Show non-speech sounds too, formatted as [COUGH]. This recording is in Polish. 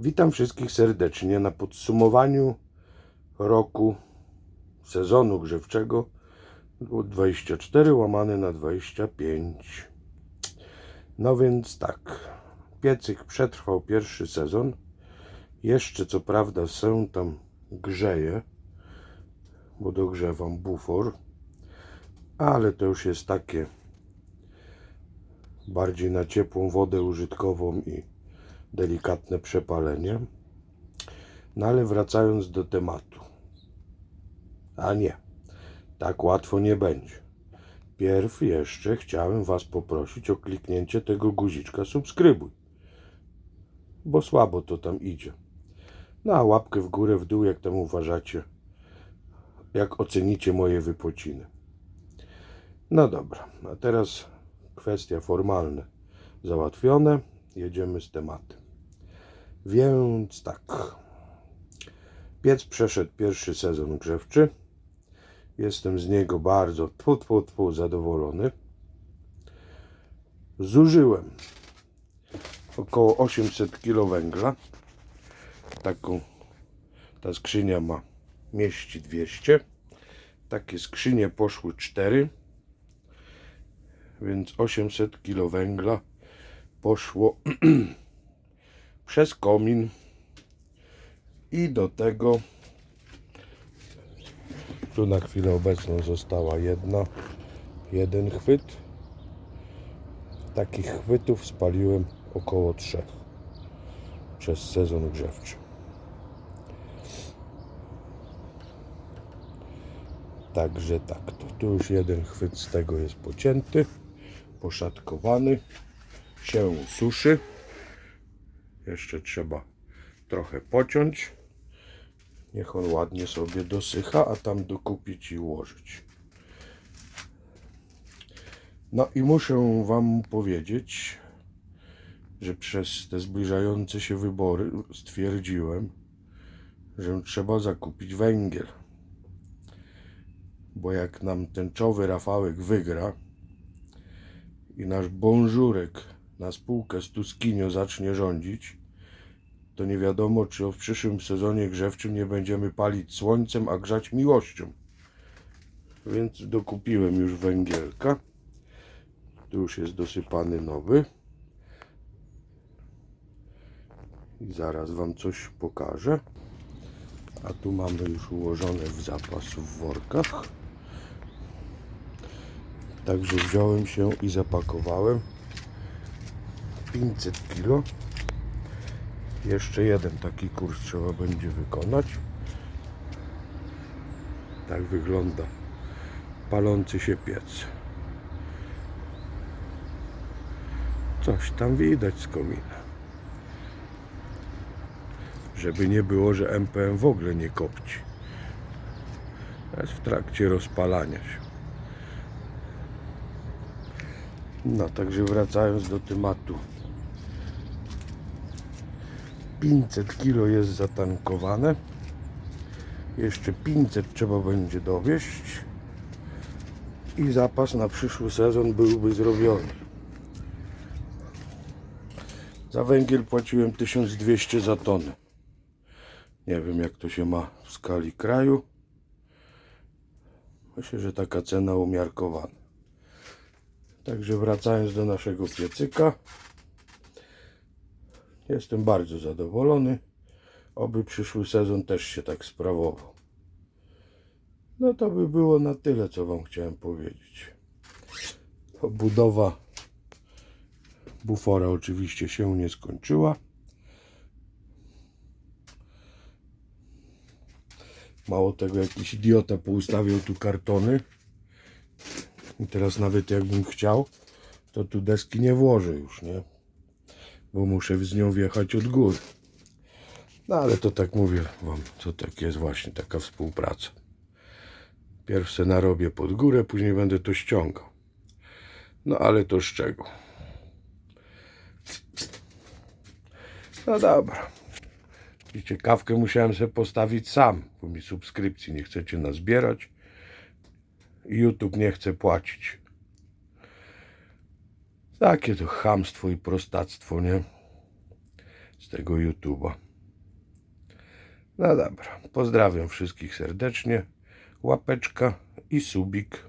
Witam wszystkich serdecznie na podsumowaniu roku sezonu grzewczego 24 łamane na 25. No więc tak, piecyk przetrwał pierwszy sezon. Jeszcze co prawda się tam grzeje, bo dogrzewam bufor, ale to już jest takie bardziej na ciepłą wodę użytkową i delikatne przepalenie. No ale wracając do tematu. A nie, tak łatwo nie będzie. Pierw jeszcze chciałem Was poprosić o kliknięcie tego guziczka subskrybuj, bo słabo to tam idzie. No a łapkę w górę, w dół, jak tam uważacie, jak ocenicie moje wypociny. No dobra, a teraz kwestia formalne załatwione. Jedziemy z tematem. Więc tak. Piec przeszedł pierwszy sezon grzewczy. Jestem z niego bardzo tfu, tfu, tfu, zadowolony. Zużyłem około 800 kg węgla. Taką ta skrzynia ma mieści 200. Takie skrzynie poszły 4 więc 800 kg węgla poszło [CLEARS THROAT] przez komin i do tego. Tu na chwilę obecną została jedna jeden chwyt. Takich chwytów spaliłem około trzech przez sezon grzewczy. Także tak, to tu już jeden chwyt z tego jest pocięty, poszatkowany, się suszy. Jeszcze trzeba trochę pociąć. Niech on ładnie sobie dosycha, a tam dokupić i ułożyć. No i muszę Wam powiedzieć, że przez te zbliżające się wybory stwierdziłem, że trzeba zakupić węgiel bo jak nam tęczowy Rafałek wygra i nasz Bążurek na spółkę z Tuskinio zacznie rządzić, to nie wiadomo, czy w przyszłym sezonie grzewczym nie będziemy palić słońcem, a grzać miłością. Więc dokupiłem już węgielka. Tu już jest dosypany nowy. I zaraz Wam coś pokażę. A tu mamy już ułożone w zapas w workach. Także wziąłem się i zapakowałem 500 kg. Jeszcze jeden taki kurs trzeba będzie wykonać. Tak wygląda palący się piec. Coś tam widać z komina. Żeby nie było, że MPM w ogóle nie kopci. Jest w trakcie rozpalania się. No, także wracając do tematu. 500 kg jest zatankowane. Jeszcze 500 trzeba będzie dowieść. I zapas na przyszły sezon byłby zrobiony. Za węgiel płaciłem 1200 za tonę. Nie wiem jak to się ma w skali kraju. Myślę, że taka cena umiarkowana. Także wracając do naszego piecyka. Jestem bardzo zadowolony. Oby przyszły sezon też się tak sprawował. No to by było na tyle, co Wam chciałem powiedzieć. Budowa bufora oczywiście się nie skończyła. Mało tego, jakiś idiota poustawiał tu kartony. I teraz nawet jakbym chciał, to tu deski nie włożę już, nie? Bo muszę z nią wjechać od góry. No ale to tak mówię wam, to tak jest właśnie taka współpraca. Pierw se narobię pod górę, później będę to ściągał. No ale to z czego? No dobra. I ciekawkę musiałem sobie postawić sam, bo mi subskrypcji nie chcecie nazbierać. YouTube nie chce płacić. Takie to chamstwo i prostactwo, nie? Z tego YouTube'a. No dobra, pozdrawiam wszystkich serdecznie. Łapeczka i subik.